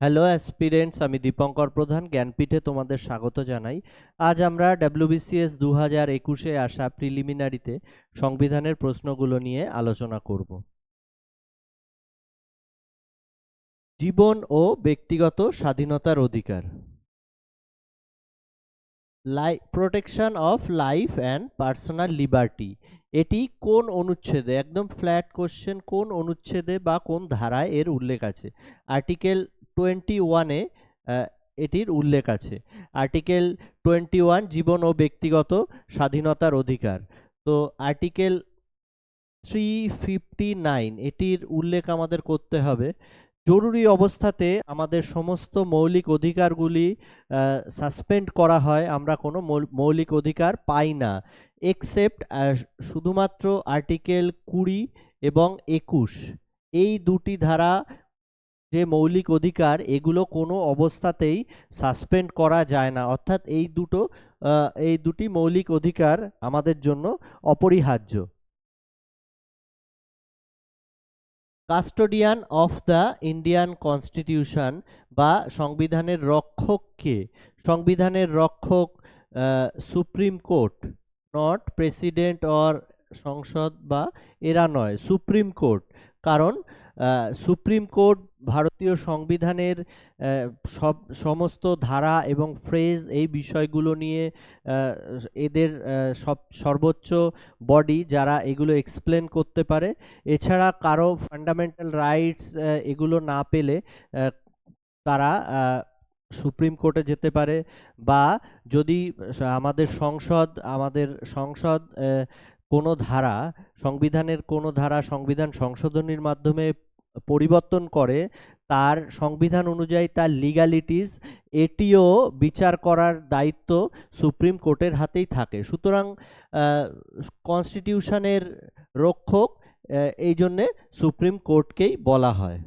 Hello aspirants আমি দীপঙ্কর প্রধান, জ্ঞানপীঠে তোমাদের স্বাগত জানাই। আজ আমরা ডাব্লিউবিসিএস দু হাজার একুশে আসা প্রিলিমিনারিতে সংবিধানের প্রশ্নগুলো নিয়ে আলোচনা করব। জীবন ও ব্যক্তিগত স্বাধীনতার অধিকার। লাই protection of life and personal liberty এটি কোন অনুচ্ছেদে, একদম ফ্ল্যাট কোশ্চেন কোন অনুচ্ছেদে বা কোন ধারায় এর উল্লেখ আছে? আর্টিকেল টোয়েন্টি ওয়ানে এটির উল্লেখ আছে। আর্টিকেল টোয়েন্টি ওয়ান, জীবন ও ব্যক্তিগত স্বাধীনতার অধিকার। তো আর্টিকেল থ্রি ফিফটি নাইন, এটির উল্লেখ আমাদের করতে হবে। জরুরি অবস্থাতে আমাদের সমস্ত মৌলিক অধিকারগুলি সাসপেন্ড করা হয়, আমরা কোনো মৌল- মৌলিক অধিকার পাই না এক্সেপ্ট শুধুমাত্র আর্টিকেল কুড়ি এবং একুশ। এই দুটি ধারা যে মৌলিক অধিকার এগুলো কোনো অবস্থাতেই সাসপেন্ড করা যায় না। অর্থাৎ এই দুটো এই দুটি মৌলিক অধিকার আমাদের জন্য অপরিহার্য। Custodian of the Indian constitution বা সংবিধানের রক্ষককে সংবিধানের রক্ষক Supreme Court not president or সংসদ বা এরা নয় সুপ্রিম কোর্ট কারণ সুপ্রিম কোর্ট ভারতীয় সংবিধানের সব, সমস্ত ধারা এবং ফ্রেজ এই বিষয়গুলো নিয়ে এদের সব, সর্বোচ্চ বডি যারা এগুলো এক্সপ্লেন করতে পারে। এছাড়া কারও ফান্ডামেন্টাল রাইটস এগুলো না পেলে তারা সুপ্রিম কোর্টে যেতে পারে বা যদি আমাদের সংসদ আমাদের সংসদ কোনো ধারা, সংবিধানের কোনো ধারা সংবিধান সংশোধনীর মাধ্যমে পরিবর্তন করে, তার সংবিধান অনুযায়ী তার লিগ্যালিটিস এটিও বিচার করার দায়িত্ব সুপ্রিম কোর্টের হাতেই থাকে। সুতরাং কনস্টিটিউশনের রক্ষক এই জন্যে সুপ্রিম কোর্টকেই বলা হয়।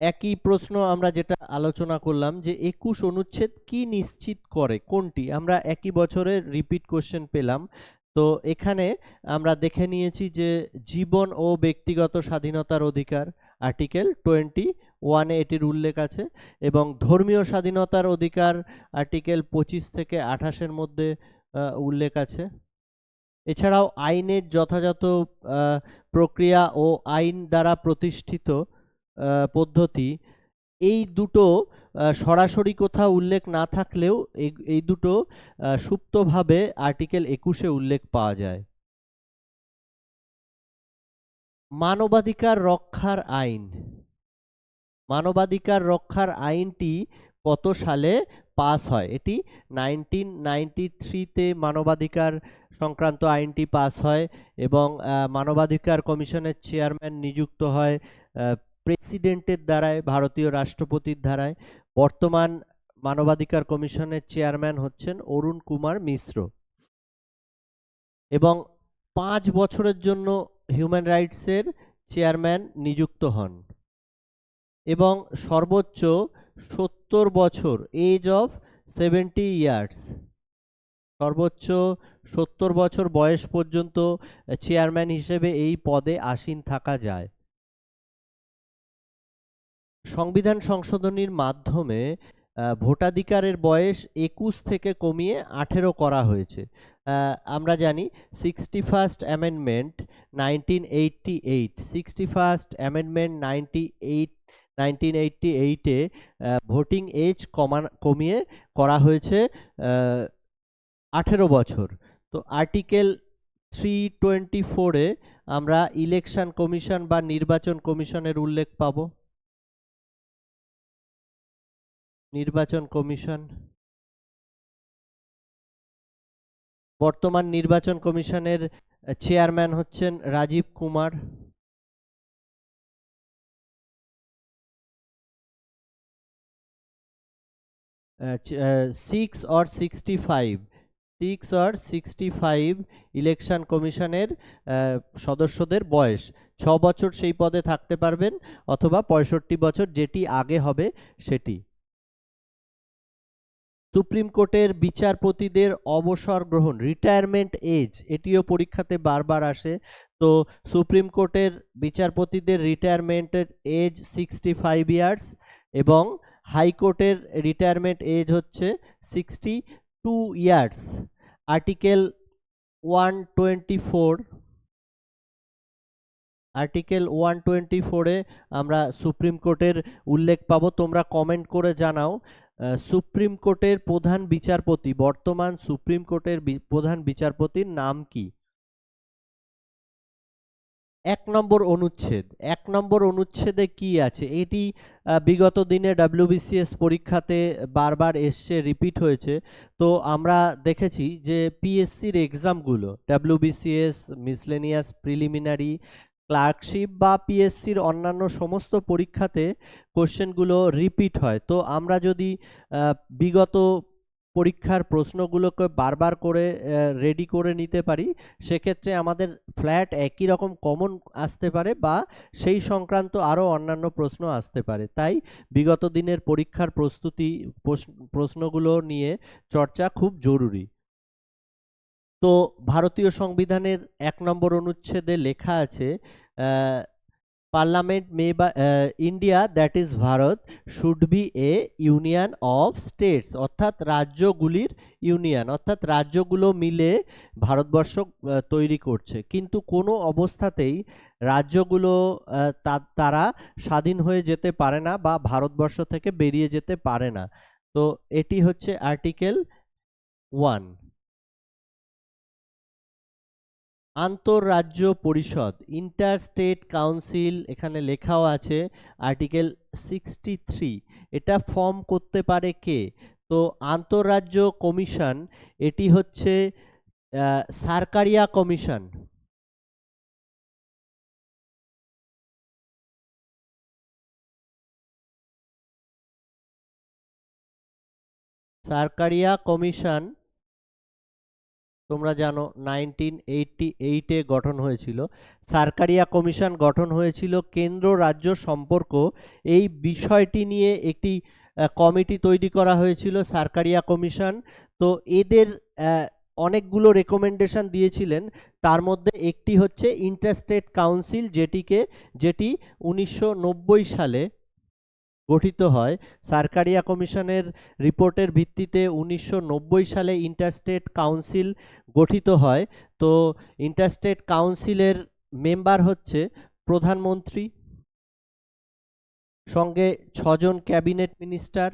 একই প্রশ্ন আমরা যেটা আলোচনা করলাম যে, একুশ অনুচ্ছেদ কি নিশ্চিত করে? কোনটি? আমরা একই বছরের রিপিট কোশ্চেন পেলাম। তো এখানে আমরা দেখে নিয়েছি যে জীবন ও ব্যক্তিগত স্বাধীনতার অধিকার আর্টিকেল টোয়েন্টি ওয়ানে এটির উল্লেখ আছে এবং ধর্মীয় স্বাধীনতার অধিকার আর্টিকেল পঁচিশ থেকে আঠাশের মধ্যে উল্লেখ আছে। এছাড়াও আইনের যথাযথ প্রক্রিয়া ও আইন দ্বারা প্রতিষ্ঠিত পদ্ধতি এই দুটো সরাসরি কোথাও উল্লেখ না থাকলেও এই- দুটো সুপ্তভাবে আর্টিকেল একুশে উল্লেখ পাওয়া যায়। মানবাধিকার রক্ষার আইন। মানবাধিকার রক্ষার আইনটি কত সালে পাস হয়? এটি নাইনটিন নাইনটি থ্রিতে মানবাধিকার সংক্রান্ত আইনটি পাস হয় এবং মানবাধিকার কমিশনের চেয়ারম্যান নিযুক্ত হয় প্রেসিডেন্টের দ্বারায়, ভারতীয় রাষ্ট্রপতির দ্বারায় বর্তমান মানবাধিকার কমিশনের চেয়ারম্যান হচ্ছেন অরুণ কুমার মিশ্র। এবং পাঁচ বছরের জন্য হিউম্যান রাইটসের চেয়ারম্যান নিযুক্ত হন। এবং সর্বোচ্চ সত্তর বছর, এজ অফ সেভেন্টি ইয়ার্স, সর্বোচ্চ সত্তর বছর বয়স পর্যন্ত চেয়ারম্যান হিসেবে এই পদে আসীন থাকা যায়। সংবিধান সংশোধনীর মাধ্যমে ভোটাধিকারের বয়স একুশ থেকে কমিয়ে আঠেরো করা হয়েছে। আমরা জানি sixty first amendment nineteen eighty eight sixty first amendment ninety eight nineteen eighty এইটে ভোটিং এজ কমান, কমিয়ে করা হয়েছে আঠেরো বছর। তো আর্টিকেল থ্রি টোয়েন্টি ফোরে আমরা ইলেকশন কমিশন বা নির্বাচন কমিশনের উল্লেখ পাবো। নির্বাচন কমিশন? বর্তমান নির্বাচন কমিশনের চেয়ারম্যান হচ্ছেন Rajiv Kumar. Six or sixty five six or sixty five election কমিশনের সদস্যদের বয়স। ছ বছর সেই পদে থাকতে পারবেন অথবা পঁয়ষট্টি বছর যেটি আগে হবে সেটি। সুপ্রিম কোর্টের বিচারপতিদের অবসর গ্রহণ রিটায়ারমেন্ট এজ এটিও পরীক্ষাতে বারবার আসে। তো সুপ্রিম কোর্টের বিচারপতিদের রিটায়ারমেন্টের এজ সিক্সটি ফাইভ ইয়ার্স এবং হাইকোর্টের রিটায়ারমেন্ট এজ হচ্ছে sixty two years article one twenty four article one twenty ফোরে আমরা সুপ্রিম কোর্টের উল্লেখ পাবো। তোমরা কমেন্ট করে জানাও। সুপ্রিম কোর্টের প্রধান বিচারপতি, বর্তমান সুপ্রিম কোর্টের প্রধান বিচারপতির নাম কি? এক নম্বর অনুচ্ছেদ। এক নম্বর অনুচ্ছেদে কি আছে? এটি বিগত দিনে ডাব্লিউবিসিএস পরীক্ষাতে বারবার এসছে, রিপিট হয়েছে। তো আমরা দেখেছি যে পিএসসির এক্সামগুলো, ডাব্লিউবিসিএস, মিসলেনিয়াস, প্রিলিমিনারি ক্লার্কশিপ বা পিএসসির অন্যান্য সমস্ত পরীক্ষাতে কোশ্চেনগুলো রিপিট হয়। তো আমরা যদি বিগত পরীক্ষার প্রশ্নগুলোকে বারবার করে রেডি করে নিতে পারি, সেক্ষেত্রে আমাদের ফ্ল্যাট একই রকম কমন আসতে পারে বা সেই সংক্রান্ত আরও অন্যান্য প্রশ্ন আসতে পারে। তাই বিগত দিনের পরীক্ষার প্রস্তুতি, প্রশ্ন- প্রশ্নগুলো নিয়ে চর্চা খুব জরুরি। তো ভারতীয় সংবিধানের এক নম্বর অনুচ্ছেদে লেখা আছে পার্লামেন্ট মে বা India, that is Bharat, should be a union of states অর্থাৎ রাজ্যগুলির ইউনিয়ন, অর্থাৎ রাজ্যগুলো মিলে ভারতবর্ষ তৈরি করছে। কিন্তু কোনো অবস্থাতেই রাজ্যগুলো তারা স্বাধীন হয়ে যেতে পারে না বা ভারতবর্ষ থেকে বেরিয়ে যেতে পারে না। তো এটি হচ্ছে আর্টিকেল ওয়ান। আন্তঃরাজ্য পরিষদ ইন্টার স্টেট কাউন্সিল এখানে লেখাও আছে আর্টিকেল সিক্সটি থ্রি এটা ফর্ম করতে পারে কে? তো আন্তঃরাজ্য কমিশন, এটি হচ্ছে সারকারিয়া কমিশন। সারকারিয়া কমিশন তোমরা জানো নাইনটিন এইটটি এইটে গঠন হয়েছিল। সারকারিয়া কমিশন গঠন হয়েছিল। কেন্দ্র রাজ্য সম্পর্ক এই বিষয়টি নিয়ে একটি কমিটি তৈরি করা হয়েছিল সারকারিয়া কমিশন। তো এদের অনেকগুলো রেকমেন্ডেশন দিয়েছিলেন। তার মধ্যে একটি হচ্ছে ইন্টারস্টেট কাউন্সিল যেটিকে, যেটি উনিশশো নব্বই সালে গঠিত হয়। সারকারিয়া কমিশনের রিপোর্টের ভিত্তিতে উনিশশো নব্বই সালে ইন্টারস্টেট কাউন্সিল গঠিত হয়। তো ইন্টারস্টেট কাউন্সিলের মেম্বার হচ্ছে প্রধানমন্ত্রী, সঙ্গে ছজন ক্যাবিনেট মিনিস্টার,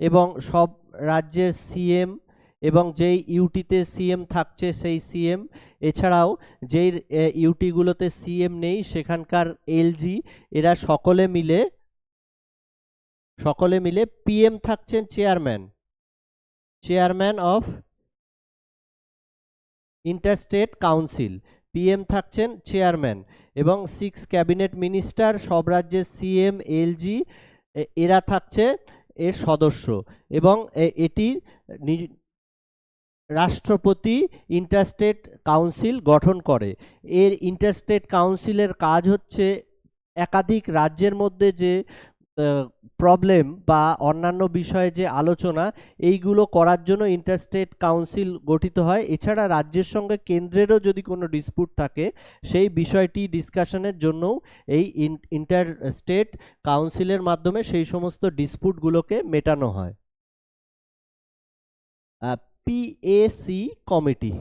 এবং সব রাজ্যের সিএম এবং যেই ইউটিতে সিএম থাকছে সেই সিএম এছাড়াও যেই ইউটিগুলোতে সিএম নেই, সেখানকার এলজি এরা সকলে মিলে সকলে মিলে পিএম থাকছেন chairman chairman of interstate council PM থাকছেন চেয়ারম্যান এবং সিক্স ক্যাবিনেট মিনিস্টার সব রাজ্যের সিএম এলজি এরা থাকছে এর সদস্য এবং এটি রাষ্ট্রপতি ইন্টারস্টেট কাউন্সিল গঠন করে। এর ইন্টারস্টেট কাউন্সিলের কাজ হচ্ছে একাধিক রাজ্যের মধ্যে যে প্রবলেম বা অন্যান্য বিষয়ে যে আলোচনা, এইগুলো করার জন্য ইন্টারস্টেট কাউন্সিল গঠিত হয়। এছাড়া রাজ্যের সঙ্গে কেন্দ্রেরও যদি কোনো ডিসপুট থাকে, সেই বিষয়টি ডিসকাশনের জন্যও এই ইন্টার স্টেট কাউন্সিলের মাধ্যমে সেই সমস্ত ডিসপুটগুলোকে মেটানো হয়। PAC committee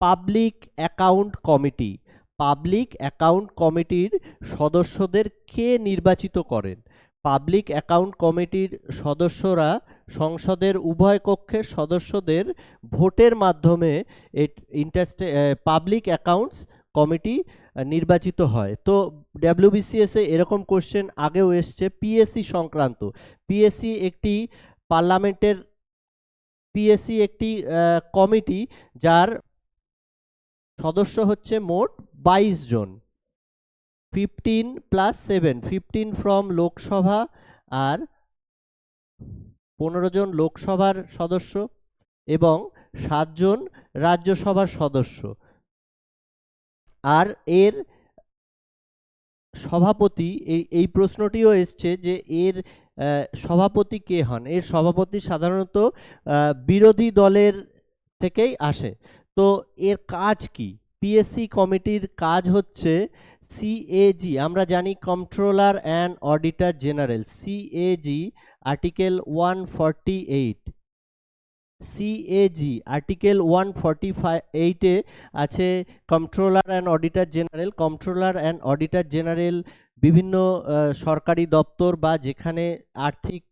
public account committee public account কমিটির সদস্যদের কে নির্বাচিত করেন? পাবলিক অ্যাকাউন্ট কমিটির সদস্যরা সংসদের উভয় কক্ষের সদস্যদের ভোটের মাধ্যমে ইন্টারস্টে পাবলিক অ্যাকাউন্টস কমিটি নির্বাচিত হয়। তো ডাব্লিউবিসিএসে এরকম কোশ্চেন আগেও এসছে পিএসসি সংক্রান্ত। পিএসসি একটি পার্লামেন্টের পিএসসি একটি কমিটি যার সদস্য হচ্ছে মোট বাইশ জন। Fifteen plus seven fifteen from Lok Sabha আর পনেরো জন লোকসভার সদস্য এবং সাতজন রাজ্যসভার সদস্য। আর এর সভাপতি এই এই প্রশ্নটিও এসছে যে এর সভাপতি কে হন? এর সভাপতি সাধারণত বিরোধী দলের থেকেই আসে। তো এর কাজ কি? পিএসসি কমিটির কাজ হচ্ছে সিএজি আমরা জানি controller and auditor general CAG article one forty eight CAG article one forty five এইটে আছে controller and auditor general controller and auditor general বিভিন্ন সরকারি দপ্তর বা যেখানে আর্থিক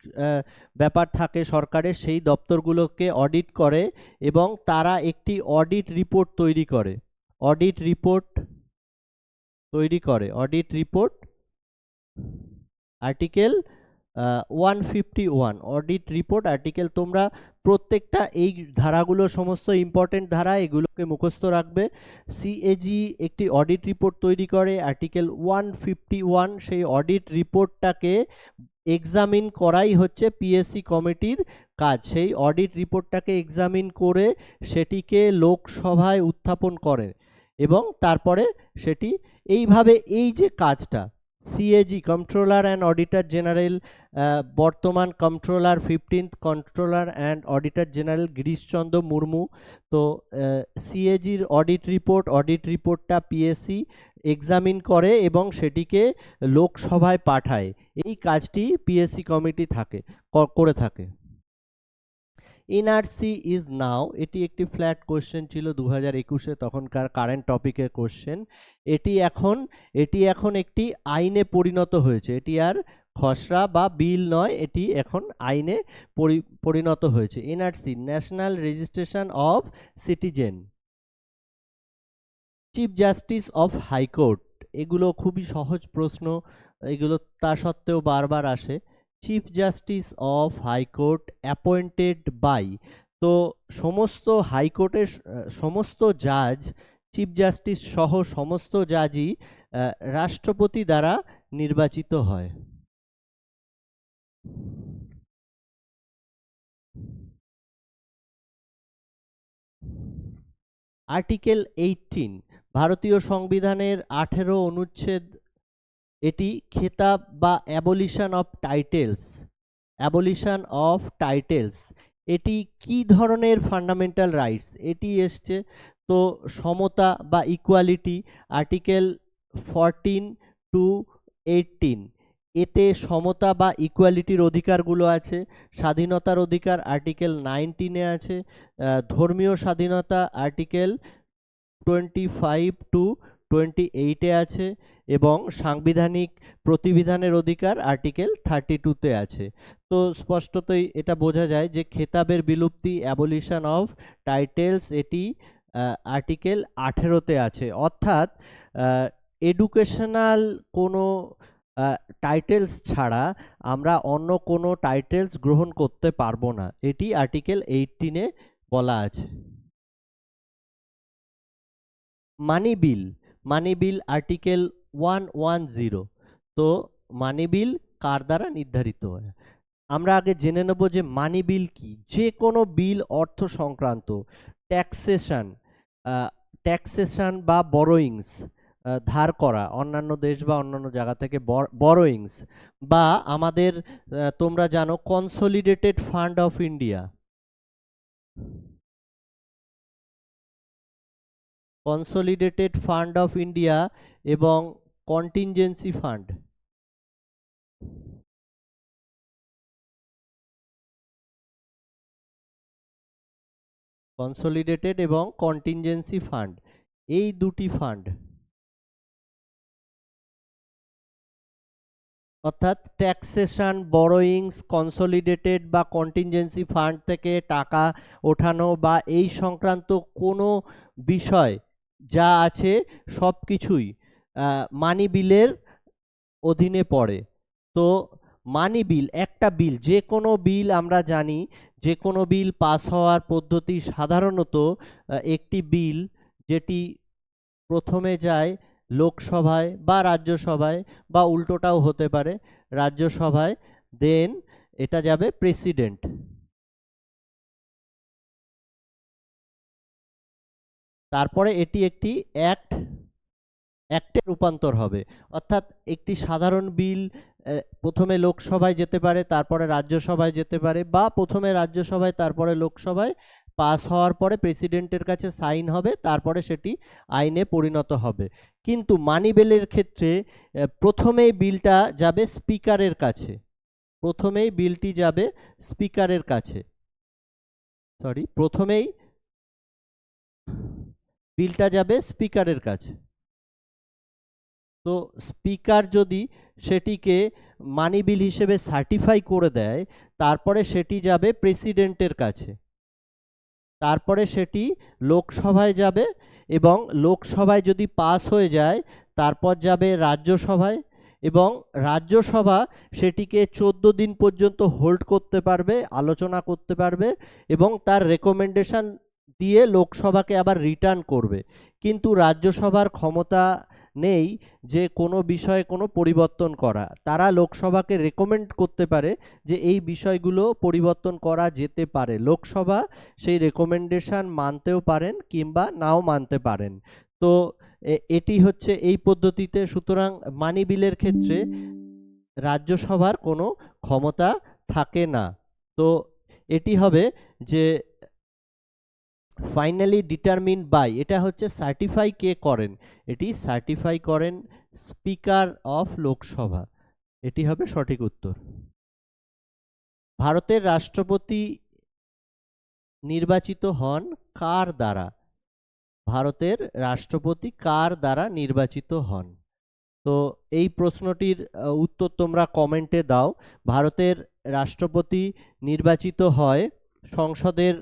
ব্যাপার থাকে সরকারের, সেই দপ্তরগুলোকে অডিট করে এবং তারা একটি অডিট রিপোর্ট তৈরি করে। অডিট রিপোর্ট তৈরি করে। Audit report article one fifty one audit report article তোমরা প্রত্যেকটা এই ধারাগুলো, সমস্ত ইম্পর্টেন্ট ধারা, এগুলোকে মুখস্থ রাখবে। সিএজি একটি অডিট রিপোর্ট তৈরি করে আর্টিকেল ওয়ান ফিফটি ওয়ান সেই অডিট রিপোর্টটাকে এক্সামিন করাই হচ্ছে পিএসসি কমিটির কাজ। সেই অডিট রিপোর্টটাকে এক্সামিন করে সেটিকে লোকসভায় উত্থাপন করে এবং তারপরে সেটি এইভাবে এই যে কাজটা CAG controller and auditor general বর্তমান controller fifteenth controller and auditor general Girishchandra Murmu তো সিএজির অডিট রিপোর্ট অডিট রিপোর্টটা পিএসসি এক্সামিন করে এবং সেটিকে লোকসভায় পাঠায়। এই কাজটি পিএসসি কমিটি থাকে করে থাকে। এনআরসি ইজ নাও এটি একটি ফ্ল্যাট কোশ্চেন ছিল দু হাজার একুশে তখনকার কারেন্ট টপিকের কোশ্চেন এটি এখন এটি এখন একটি আইনে পরিণত হয়েছে। এটি আর খসড়া বা বিল নয়, এটি এখন আইনে পরি- পরিণত হয়েছে। NRC national registration of citizen chief justice of high court এগুলো খুবই সহজ প্রশ্ন, এগুলো তা সত্ত্বেও বারবার আসে। Chief justice of high court appointed by তো সমস্ত হাইকোর্টের সমস্ত জাজ চিফ জাস্টিস সহ সমস্ত জাজই রাষ্ট্রপতি দ্বারা নির্বাচিত হয়। আর্টিকেল এইটিন ভারতীয় সংবিধানের আঠেরো অনুচ্ছেদ এটি খেতাব বা abolition of titles abolition of titles এটি কি ধরনের ফান্ডামেন্টাল রাইটস এটি এসছে তো সমতা বা equality article fourteen to eighteen এতে সমতা বা ইকুয়ালিটির অধিকারগুলো আছে, স্বাধীনতার অধিকার আর্টিকেল নাইনটিনে আছে ধর্মীয় স্বাধীনতা article twenty five to twenty এইটে আছে এবং সাংবিধানিক প্রতিবিধানের অধিকার আর্টিকেল থার্টি টুতে আছে। তো স্পষ্টতই এটা বোঝা যায় যে খেতাবের বিলুপ্তি, অ্যাবলিশন অফ টাইটেলস এটি আর্টিকেল আঠেরোতে আছে। অর্থাৎ এডুকেশনাল কোনো টাইটেলস ছাড়া আমরা অন্য কোনো টাইটেলস গ্রহণ করতে পারব না। এটি আর্টিকেল এইটিনে বলা আছে। Money bill money bill article one one zero. তো মানি বিল কার দ্বারা নির্ধারিত হয়? আমরা আগে জেনে নেব যে মানি বিল কি? যে কোনো বিল অর্থ সংক্রান্ত ট্যাক্সেশন ট্যাক্সেশন বা বরোয়িংস ধার করা, অন্যান্য দেশ বা অন্যান্য জায়গা থেকে বরোয়িংস বা আমাদের তোমরা জানো consolidated fund of India consolidated fund of India এবং কন্টিনজেন্সি ফান্ড কনসলিডেটেড এবং কন্টিনজেন্সি ফান্ড এই দুটি ফান্ড অর্থাৎ ট্যাক্সেশন বরোয়িংস কনসলিডেটেড বা কন্টিনজেন্সি ফান্ড থেকে টাকা ওঠানো বা এই সংক্রান্ত কোনো বিষয় যা আছে সব কিছুই মানি বিলের অধীনে পড়ে। তো মানি বিল, একটা বিল, যে কোনো বিল আমরা জানি, যে কোনো বিল পাস হওয়ার পদ্ধতি সাধারণত একটি বিল যেটি প্রথমে যায় লোকসভায় বা রাজ্যসভায় বা উল্টোটাও হতে পারে, রাজ্যসভায়, দেন এটা যাবে প্রেসিডেন্ট। তারপরে এটি একটি অ্যাক্ট অ্যাক্টে রূপান্তর হবে। অর্থাৎ একটি সাধারণ বিল প্রথমে লোকসভায় যেতে পারে, তারপরে রাজ্যসভায় যেতে পারে, বা প্রথমে রাজ্যসভায়, তারপরে লোকসভায় পাস হওয়ার পরে প্রেসিডেন্টের কাছে সাইন হবে, তারপরে সেটি আইনে পরিণত হবে। কিন্তু মানি বিলের ক্ষেত্রে প্রথমেই বিলটা যাবে স্পিকারের কাছে। প্রথমেই বিলটি যাবে স্পিকারের কাছে। সরি, প্রথমেই বিলটা যাবে স্পিকারের কাছে। তো স্পিকার যদি সেটিকে মানি বিল হিসেবে সার্টিফাই করে দেয়, তারপরে সেটি যাবে প্রেসিডেন্টের কাছে। তারপরে সেটি লোকসভায় যাবে এবং লোকসভায় যদি পাস হয়ে যায়, তারপর যাবে রাজ্যসভায় এবং রাজ্যসভা সেটিকে চোদ্দ দিন পর্যন্ত হোল্ড করতে পারবে, আলোচনা করতে পারবে এবং তার রেকমেন্ডেশন দিয়ে লোকসভাকে আবার রিটার্ন করবে। কিন্তু রাজ্যসভার ক্ষমতা নেই যে কোনো বিষয়ে কোনো পরিবর্তন করা। তারা লোকসভাকে রেকমেন্ড করতে পারে যে এই বিষয়গুলো পরিবর্তন করা যেতে পারে। লোকসভা সেই রেকমেন্ডেশন মানতেও পারেন কিংবা নাও মানতে পারেন। তো এটি হচ্ছে এই পদ্ধতিতে সুতরাং মানি বিলের ক্ষেত্রে রাজ্যসভার কোনো ক্ষমতা থাকে না। তো এটি হবে যে ফাইনালি ডিটারমিন বাই এটা হচ্ছে সার্টিফাই কে করেন? এটি সার্টিফাই করেন স্পিকার অফ লোকসভা এটি হবে সঠিক উত্তর। ভারতের রাষ্ট্রপতি নির্বাচিত হন কার দ্বারা? ভারতের রাষ্ট্রপতি কার দ্বারা নির্বাচিত হন? তো এই প্রশ্নটির উত্তর তোমরা কমেন্টে দাও। ভারতের রাষ্ট্রপতি নির্বাচিত হয় সংসদের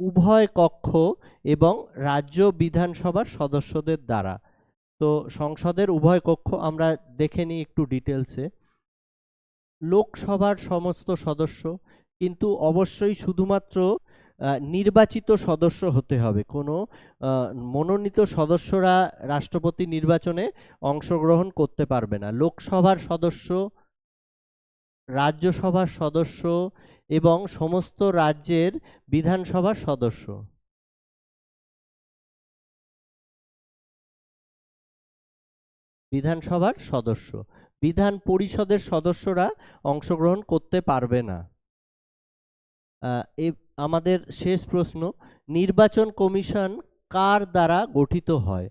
উভয় কক্ষ এবং রাজ্য বিধানসভার সদস্যদের দ্বারা। তো সংসদের উভয় কক্ষ আমরা দেখে নিই একটু ডিটেলসে লোকসভার সমস্ত সদস্য, কিন্তু অবশ্যই শুধুমাত্র নির্বাচিত সদস্য হতে হবে। কোনো মনোনীত সদস্যরা রাষ্ট্রপতি নির্বাচনে অংশগ্রহণ করতে পারবে না। লোকসভার সদস্য, রাজ্যসভার সদস্য এবং সমস্ত রাজ্যের বিধানসভার সদস্য। বিধানসভার সদস্য। বিধান পরিষদের সদস্যরা অংশগ্রহণ করতে পারবে না। আমাদের শেষ প্রশ্ন, নির্বাচন কমিশন কার দ্বারা গঠিত হয়?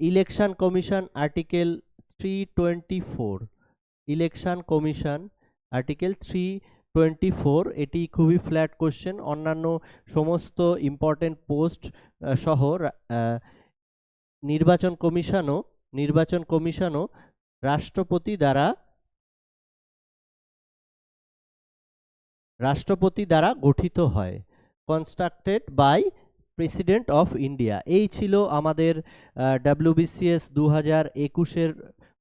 Election commission article three twenty four. Election commission article three twenty four, এটি খুবই ফ্ল্যাট কোশ্চেন অন্যান্য সমস্ত ইম্পর্টেন্ট পোস্ট সহ নির্বাচন কমিশনও নির্বাচন কমিশনও রাষ্ট্রপতি দ্বারা রাষ্ট্রপতি দ্বারা গঠিত হয়। Constructed by president of India এই ছিল আমাদের ডাব্লিউবিসিএস দু হাজার একুশের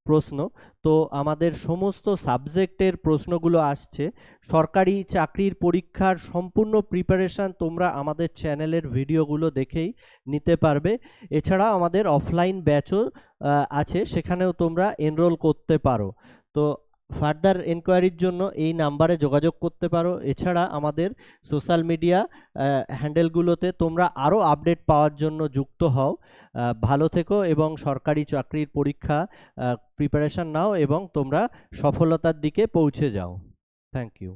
প্রশ্ন। তো আমাদের সমস্ত সাবজেক্টের প্রশ্নগুলো আসছে। সরকারি চাকরির পরীক্ষার সম্পূর্ণ প্রিপারেশান তোমরা আমাদের চ্যানেলের ভিডিওগুলো দেখেই নিতে পারবে। এছাড়া আমাদের অফলাইন ব্যাচও আছে। সেখানেও তোমরা এনরোল করতে পারো। তো ফার্দার এনকোয়ারির জন্য এই নাম্বারে যোগাযোগ করতে পারো। এছাড়া আমাদের সোশ্যাল মিডিয়া হ্যান্ডেলগুলোতে তোমরা আরও আপডেট পাওয়ার জন্য যুক্ত হও। ভালো থেকো এবং সরকারি চাকরির পরীক্ষা প্রিপারেশান নাও এবং তোমরা সফলতার দিকে পৌঁছে যাও। Thank you